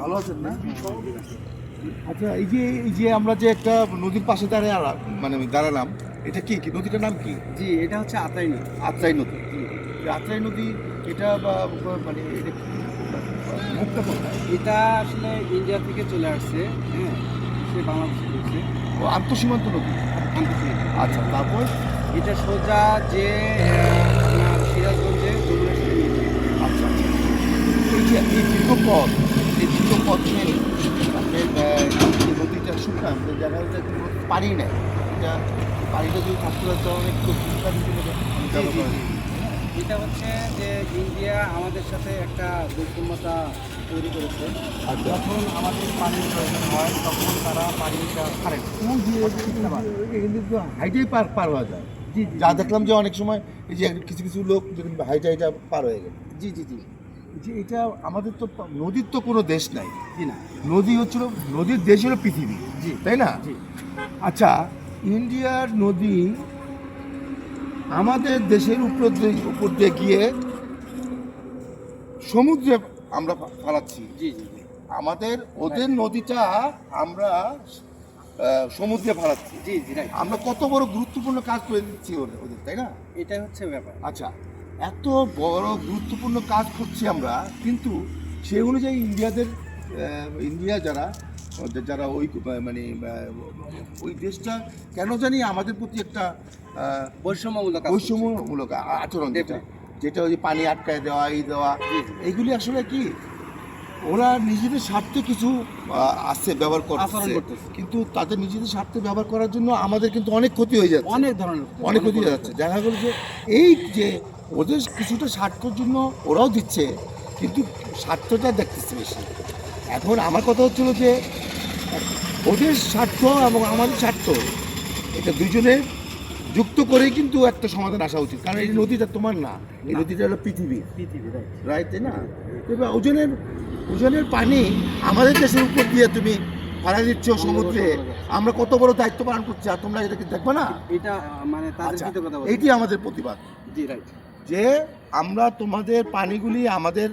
ভালো আছেন না? আচ্ছা এই যে এই যে আমরা যে একটা নদীর পাশে দাঁড়িয়ে মানে দাঁড়ালাম এটা কি? কি নদীটার নাম কি? জি এটা হচ্ছে আতাই নদী। আত্রাই নদী। আত্রাই নদী এটা বা মানে এটা কি? এটা আসলে ইন্ডিয়া থেকে চলে আসছে হ্যাঁ সে বাংলাদেশে ঢুকছে ও আন্তঃসীমান্ত নদী? আচ্ছা তারপর? এটা সোজা যে সিরাজগঞ্জে যমুনা সেতু নিয়ে যায়। আচ্ছা আচ্ছা এই যে এই দীর্ঘ পথ এই দীর্ঘ পথে আপনার নদীটা যে পানি এটা পানিটা যদি থাকতে পারতো অনেক। এটা হচ্ছে যে ইন্ডিয়া আমাদের সাথে একটা বৈষম্যতা তৈরি করেছে যখন আমাদের পানির প্রয়োজন হয় তখন তারা পানিটা। হাইটেই পার পার হওয়া যায় যা দেখলাম যে অনেক সময় এই যে কিছু কিছু লোক হাইটা হাইটা পার হয়ে গেল জি জি জি যে এটা আমাদের তো নদীর তো কোনো দেশ নাই। না নদী হচ্ছিল নদীর দেশ হলো পৃথিবী জি। তাই না? জি। আচ্ছা ইন্ডিয়ার নদী আমাদের দেশের উপর উপর দিয়ে গিয়ে সমুদ্রে আমরা ফালাচ্ছি। জি জি আমাদের ওদের নদীটা আমরা সমুদ্রে ফালাচ্ছি। জি জি আমরা কত বড় গুরুত্বপূর্ণ কাজ করে দিচ্ছি ওদের ওদের, তাই না? এটাই হচ্ছে ব্যাপার। আচ্ছা এত বড় গুরুত্বপূর্ণ কাজ করছি আমরা কিন্তু সেই অনুযায়ী ইন্ডিয়াদের ইন্ডিয়া যারা যারা ওই মানে ওই দেশটা কেন জানি আমাদের প্রতি একটা বৈষম্যমূলক বৈষম্যমূলক আচরণ যেটা যেটা ওই পানি আটকায় দেওয়া এই দেওয়া। এইগুলি আসলে কি ওরা নিজেদের স্বার্থে কিছু আহ, আছে ব্যবহার করতেছে। কিন্তু তাদের নিজেদের স্বার্থে ব্যবহার করার জন্য আমাদের কিন্তু অনেক ক্ষতি হয়ে যাচ্ছে। অনেক ধরনের অনেক ক্ষতি হয়ে যাচ্ছে। দেখা গেল যে এই যে ওদের কিছুটা স্বার্থের জন্য ওরাও দিচ্ছে কিন্তু স্বার্থটা দেখতেছে বেশি। এখন আমার কথা হচ্ছিল যে ওদের স্বার্থ এবং আমাদের স্বার্থ এটা দুজনের যুক্ত করেই কিন্তু একটা সমাধান আসা উচিত। কারণ এই নদীটা তোমার না এই নদীটা হলো পৃথিবী। পৃথিবী রাইট তাই না? এবার ওজনের ওজনের পানি আমাদের দেশের উপর দিয়ে তুমি ফালা দিচ্ছ সমুদ্রে আমরা কত বড় দায়িত্ব পালন করছি আর তোমরা এটাকে দেখবে না? এটা মানে আচ্ছা বলতে আমাদের প্রতিবাদ। জি রাইট যে আমরা তোমাদের পানিগুলি আমাদের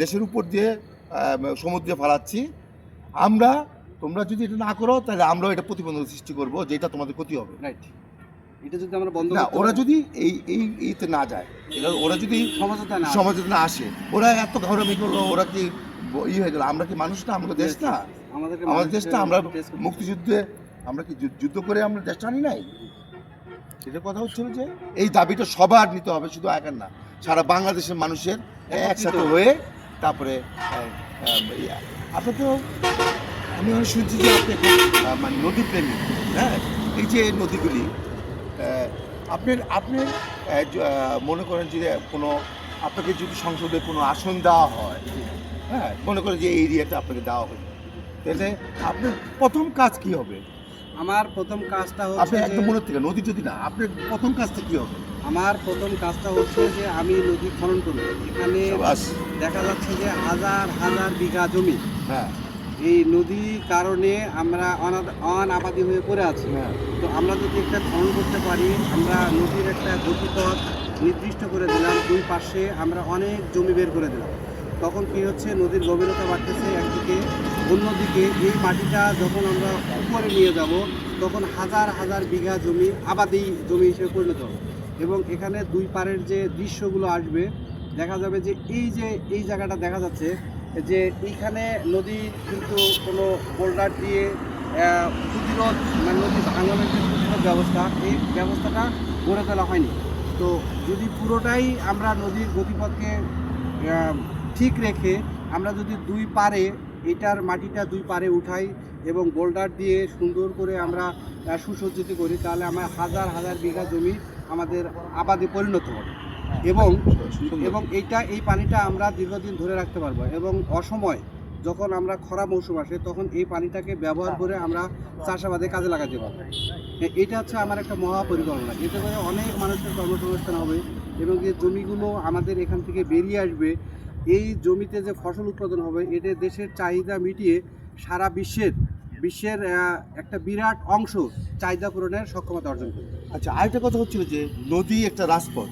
দেশের উপর দিয়ে সমুদ্রে ফালাচ্ছি। আমরা তোমরা যদি এটা না করো তাহলে আমরাও এটা প্রতিবন্ধক সৃষ্টি করব যেটা তোমাদের ক্ষতি হবে। রাইট এটা যদি আমরা বন্ধ না ওরা যদি এই এই এইতে না যায় ওরা যদি সমাজে না আসে। ওরা এত ঘরমি করল ওরা কি ই হয়ে গেল? আমরা কি মানুষ না? আমরা দেশ না? আমাদের দেশটা আমরা মুক্তিযুদ্ধে আমরা কি যুদ্ধ করে আমরা দেশটা আনি নাই? সেটা কথা হচ্ছিল যে এই দাবিটা সবার নিতে হবে শুধু একার না সারা বাংলাদেশের মানুষের একসাথে হয়ে তারপরে আহ, আহ, আপনি তো আমি শুনছি যে আপনি মানে নদী প্রেমী হ্যাঁ? এই যে নদীগুলি আপনার আপনার আহ, মনে করেন যে কোনো আপনাকে যদি সংসদে কোনো আসন দেওয়া হয় হ্যাঁ? মনে করেন যে এই এরিয়াতে আপনাকে দেওয়া হবে তাহলে আপনার প্রথম কাজ কি হবে? আমার প্রথম কাজটা আপনি হচ্ছে একদম যে- মনে থেকে নদী যদি না আপনার প্রথম কাজটা কি হবে? আমার প্রথম কাজটা হচ্ছে যে আমি নদী খনন করব। এখানে। দেখা যাচ্ছে যে হাজার হাজার বিঘা জমি। হ্যাঁ। এই নদী কারণে আমরা অনাবাদি হয়ে পড়ে আছি। হ্যাঁ। তো আমরা যদি একটা খনন করতে পারি আমরা নদীর একটা গতিপথ নির্দিষ্ট করে দিলাম। দুই পাশে আমরা অনেক জমি বের করে দিলাম। তখন কি হচ্ছে, নদীর গভীরতা বাড়তেছে একদিকে, অন্যদিকে এই মাটিটা যখন আমরা উপরে নিয়ে যাব, তখন হাজার হাজার বিঘা জমি, আবাদি জমি হিসেবে পরিণত হবে। এবং এখানে দুই পারের যে দৃশ্যগুলো আসবে, দেখা যাবে যে এই যে, এই জায়গাটা দেখা যাচ্ছে যে এইখানে নদী কিন্তু কোনো বোল্ডার দিয়ে প্রতিরোধ মানে নদী ভাঙনের যে প্রতিরোধ ব্যবস্থা, এই ব্যবস্থাটা গড়ে তোলা হয়নি। তো যদি পুরোটাই আমরা নদীর গতিপথকে ঠিক রেখে আমরা যদি দুই পারে এটার মাটিটা দুই পারে উঠাই এবং বোল্ডার দিয়ে সুন্দর করে আমরা সুসজ্জিত করি, তাহলে আমার হাজার হাজার বিঘা জমি আমাদের আবাদে পরিণত হবে। এবং এবং এইটা, এই পানিটা আমরা দীর্ঘদিন ধরে রাখতে পারব। এবং অসময় যখন আমরা খরা মৌসুম আসে, তখন এই পানিটাকে ব্যবহার করে আমরা চাষাবাদে কাজে লাগাতে পারব। এটা হচ্ছে আমার একটা মহা পরিকল্পনা এতে করে অনেক মানুষের কর্মসংস্থান হবে এবং যে জমিগুলো আমাদের এখান থেকে বেরিয়ে আসবে এই জমিতে যে ফসল উৎপাদন হবে, এটা দেশের চাহিদা মিটিয়ে সারা বিশ্বের বিশ্বের একটা বিরাট অংশ চাহিদা পূরণের সক্ষমতা অর্জন করবে। আচ্ছা আরেকটা কথা হচ্ছিল যে নদী একটা রাজপথ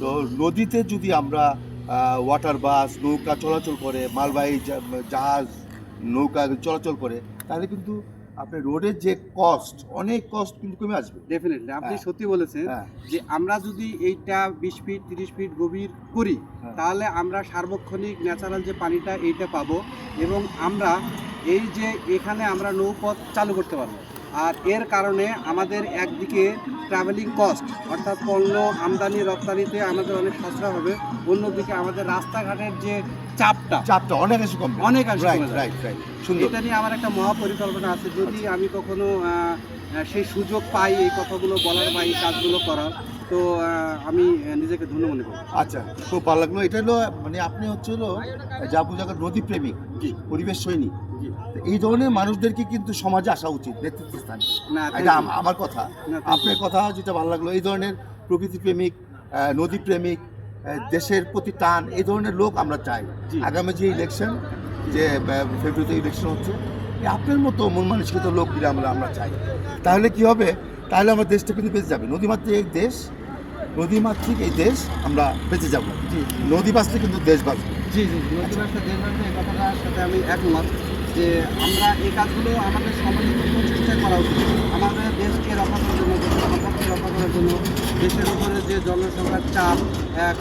তো নদীতে যদি আমরা ওয়াটার বাস নৌকা চলাচল করে, মালবাহী জাহাজ, নৌকা চলাচল করে, তাহলে কিন্তু আপনার রোডের যে কস্ট অনেক কস্ট কিন্তু কমে আসবে ডেফিনেটলি আপনি হ্যাঁ। সত্যি বলেছেন হ্যাঁ যে আমরা যদি এইটা বিশ ফিট তিরিশ ফিট গভীর করি হ্যাঁ। তাহলে আমরা সার্বক্ষণিক ন্যাচারাল যে পানিটা এইটা পাবো এবং আমরা এই যে এখানে আমরা নৌপথ চালু করতে পারব আর এর কারণে আমাদের একদিকে ট্রাভেলিং কস্ট অর্থাৎ পণ্য আমদানি রপ্তানিতে আমাদের অনেক সাশ্রয় হবে। অন্যদিকে আমাদের রাস্তাঘাটের যে চাপটা চাপটা অনেকাংশে কমবে। অনেকাংশে রাইট রাইট সুন্দর। এটা নিয়ে আমার একটা মহাপরিকল্পনা আছে। যদি আমি কখনো সেই সুযোগ পাই এই কথাগুলো বলার বা এই কাজগুলো করার তো আমি নিজেকে ধন্য মনে করব আচ্ছা খুব ভালো লাগল। এটা হলো মানে আপনি হচ্ছে হলো যা বোঝাকে নদী প্রেমিক পরিবেশ সৈনিক। এই ধরনের মানুষদেরকে কিন্তু সমাজে আসা উচিত নেতৃত্ব স্থানে। না এটা আমার কথা। আপনার কথা যেটা ভালো লাগল এই ধরনের প্রকৃতি প্রেমিক নদী প্রেমিক দেশের প্রতি টান এই ধরনের লোক আমরা চাই। আগামী যে ইলেকশন যে ফেব্রুয়ারিতে ইলেকশন হচ্ছে আপনার মতো মন মানসিকতা লোকগুলো আমরা আমরা চাই। তাহলে কি হবে? তাহলে আমার দেশটা কিন্তু বেঁচে যাবে। নদীমাতৃক এই দেশ নদীমাতৃক এই দেশ আমরা বেঁচে যাব। জি নদী বাঁচলে কিন্তু দেশ বাঁচবে। জি জি নদী ব্যবসা দেশ ব্যবসা এই কথাটার সাথে আমি একমত। যে আমরা এই কাজগুলো আমাদের সম্মিলিত প্রচেষ্টা করা উচিত। আমাদের দেশকে রক্ষা করার জন্য সম্পদকে রক্ষা করার জন্য দেশের উপরে যে জনসংখ্যার চাপ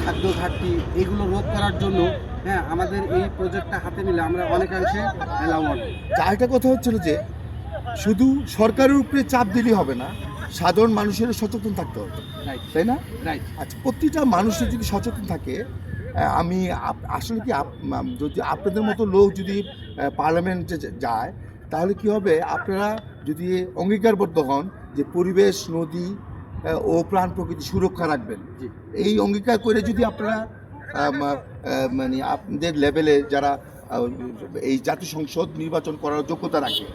খাদ্য ঘাটতি এগুলো রোধ করার জন্য হ্যাঁ আমাদের এই প্রজেক্টটা হাতে নিলে আমরা অনেকাংশে লাভবান। আরেকটা কথা হচ্ছিল যে শুধু সরকারের উপরে চাপ দিলেই হবে না সাধারণ মানুষেরও সচেতন থাকতে হবে। তাই না? রাইট আচ্ছা প্রতিটা মানুষের যদি সচেতন থাকে আমি আসলে কি যদি আপনাদের মতো লোক যদি পার্লামেন্টে যায় তাহলে কি হবে? আপনারা যদি অঙ্গীকারবদ্ধ হন যে পরিবেশ নদী ও প্রাণ প্রকৃতি সুরক্ষা রাখবেন। এই অঙ্গীকার করে যদি আপনারা মানে আপনাদের লেভেলে যারা এই জাতীয় সংসদ নির্বাচন করার যোগ্যতা রাখে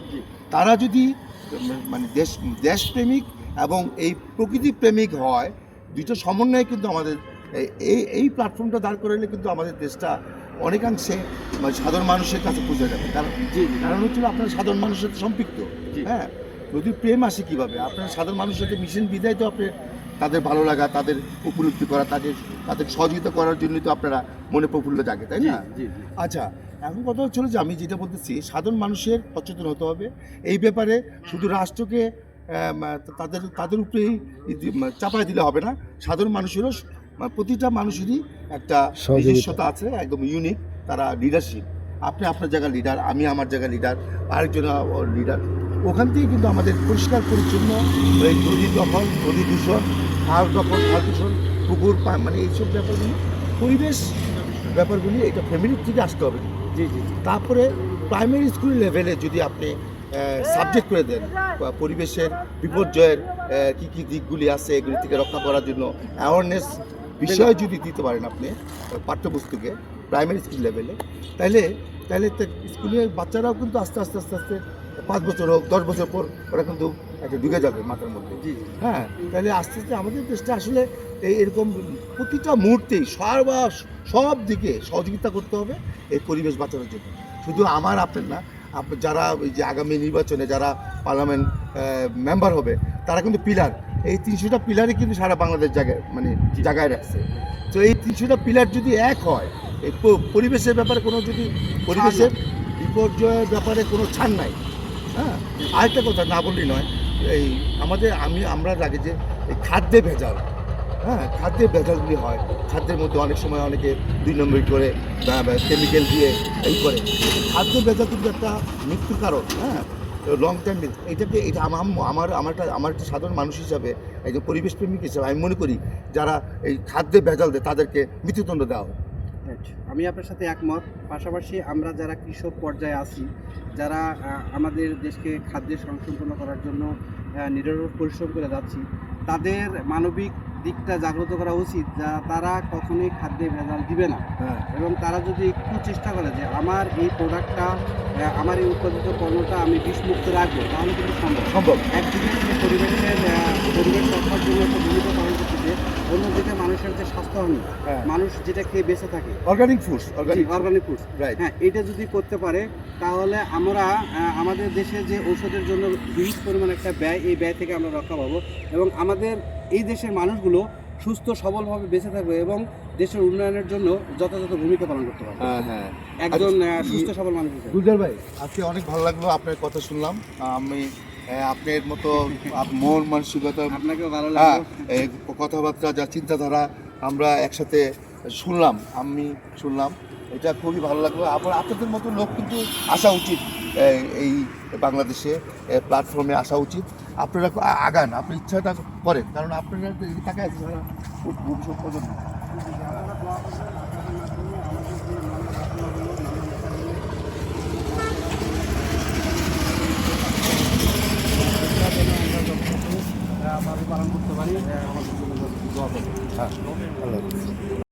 তারা যদি মানে দেশ দেশপ্রেমিক এবং এই প্রকৃতি প্রেমিক হয় দুইটা সমন্বয়ে কিন্তু আমাদের এই- এই প্ল্যাটফর্মটা দাঁড় করালে কিন্তু আমাদের দেশটা অনেকাংশে মানে সাধারণ মানুষের কাছে পৌঁছে যাবে। কারণ কারণ হচ্ছিল আপনার সাধারণ মানুষের সাথে সম্পৃক্ত। হ্যাঁ? যদি প্রেম আসে কীভাবে? আপনার সাধারণ মানুষের সাথে মিশন বিদায় তো আপনি তাদের ভালো লাগা তাদের উপলব্ধি করা তাদের তাদের সহযোগিতা করার জন্যই তো আপনারা মনে প্রফুল্ল জাগে তাই না? আচ্ছা এখন কথা হচ্ছিল যে আমি যেটা বলতেছি সাধারণ মানুষের সচেতন হতে হবে। এই ব্যাপারে শুধু রাষ্ট্রকে তাদের তাদের উপরেই চাপায় দিলে হবে না। সাধারণ মানুষেরও মানে প্রতিটা মানুষেরই একটা। নিজস্বতা আছে একদম ইউনিক তারা লিডারশিপ আপনি আপনার জায়গার লিডার আমি আমার জায়গায় লিডার আরেকজন লিডার ওখান থেকে কিন্তু আমাদের পরিষ্কার পরিচ্ছন্ন এই নদী দখল নদী দূষণ খাল দখল খাল দূষণ পুকুর মানে এইসব ব্যাপারগুলি পরিবেশ ব্যাপারগুলি এটা ফ্যামিলির থেকে আসতে হবে। জি জি তারপরে প্রাইমারি স্কুল লেভেলে যদি আপনি সাবজেক্ট করে দেন বা পরিবেশের বিপর্যয়ের কি কি দিকগুলি আছে এগুলি থেকে রক্ষা করার জন্য অ্যাওয়ারনেস বিষয় যদি দিতে পারেন আপনি পাঠ্যপুস্তকে প্রাইমারি স্কুল লেভেলে তাহলে তাহলে স্কুলের বাচ্চারাও কিন্তু আস্তে আস্তে আস্তে আস্তে পাঁচ বছর হোক দশ বছর পর ওরা কিন্তু একটা ঢুকে যাবে মাথার মধ্যে। হ্যাঁ তাহলে আস্তে আস্তে আমাদের দেশটা আসলে এই এরকম প্রতিটা মুহূর্তেই সর্বা সব দিকে সহযোগিতা করতে হবে এই পরিবেশ বাঁচানোর জন্য। শুধু আমার আপনার না যারা ওই যে আগামী নির্বাচনে যারা পার্লামেন্ট মেম্বার হবে তারা কিন্তু পিলার এই তিনশোটা পিলারই কিন্তু সারা বাংলাদেশ জায়গায় মানে জায়গায় রাখছে। তো এই তিনশোটা পিলার যদি এক হয় এই পরিবেশের ব্যাপারে কোনো যদি পরিবেশের বিপর্যয়ের ব্যাপারে কোনো ছাড় নাই হ্যাঁ? আরেকটা কথা না বললেই নয় এই আমাদের আমি আমরা লাগে যে এই খাদ্যে ভেজাল হ্যাঁ? খাদ্যের ভেজালগুলি হয় খাদ্যের মধ্যে অনেক সময় অনেকে দুই নম্বর করে কেমিক্যাল দিয়ে এই করে। খাদ্য ভেজাল কিন্তু একটা মৃত্যুর কারণ হ্যাঁ? লং টাইম এটাকে এটা আমার আমার আমার একটা সাধারণ মানুষ হিসাবে একজন পরিবেশ প্রেমিক হিসাবে আমি মনে করি যারা এই খাদ্যে ভেজাল দেয় তাদেরকে মৃত্যুদণ্ড দেওয়া হয় আমি আপনার সাথে একমত। পাশাপাশি আমরা যারা কৃষক পর্যায়ে আছি যারা আমাদের দেশকে খাদ্যের সংসম্পন্ন করার জন্য আহ, পরিশ্রম করে যাচ্ছি তাদের মানবিক দিকটা জাগ্রত করা উচিত যা তারা কখনোই খাদ্যে ভেজাল দিবে না। হ্যাঁ। এবং তারা যদি একটু চেষ্টা করে যে আমার এই প্রোডাক্টটা আমার এই উৎপাদিত পণ্যটা আমি বিষমুক্ত রাখব তাহলে কিন্তু সম্ভব। সম্ভব। একদিকে পরিবেশের পরিবেশ রক্ষার জন্য একটা ভূমিকা পালন অন্যদিকে মানুষের যে স্বাস্থ্যহানি হ্যাঁ। মানুষ যেটা খেয়ে বেঁচে থাকে। Organic foods organic organic foods right হ্যাঁ এটা যদি করতে পারে তাহলে আমরা আমাদের দেশে যে ঔষধের জন্য বিশ পরিমাণ একটা ব্যয় এই ব্যয় থেকে আমরা রক্ষা পাবো এবং আমাদের এই দেশের মানুষগুলো সুস্থ সবলভাবে বেঁচে থাকবে এবং দেশের উন্নয়নের জন্য যথাযথ ভূমিকা পালন করতে পারবে। হ্যাঁ হ্যাঁ। একজন আচ্ছা, সুস্থ সবল মানুষ গুলজার ভাই আজকে অনেক ভালো লাগল আপনার কথা শুনলাম। আমি আপনার মতো মন মানসিকতা আপনাকেও ভালো হ্যাঁ কথাবার্তা যা চিন্তাধারা আমরা একসাথে শুনলাম আমি শুনলাম এটা খুবই ভালো লাগল। আবার আপনাদের মতো লোক কিন্তু আসা উচিত এই বাংলাদেশে প্ল্যাটফর্মে আসা উচিত। আপনারা আগান আপনি ইচ্ছাটা করেন কারণ আপনারা তো এই টাকা আমরা পালন করতে পারি। হ্যাঁ, আমাদের জন্য দোয়া করব হ্যাঁ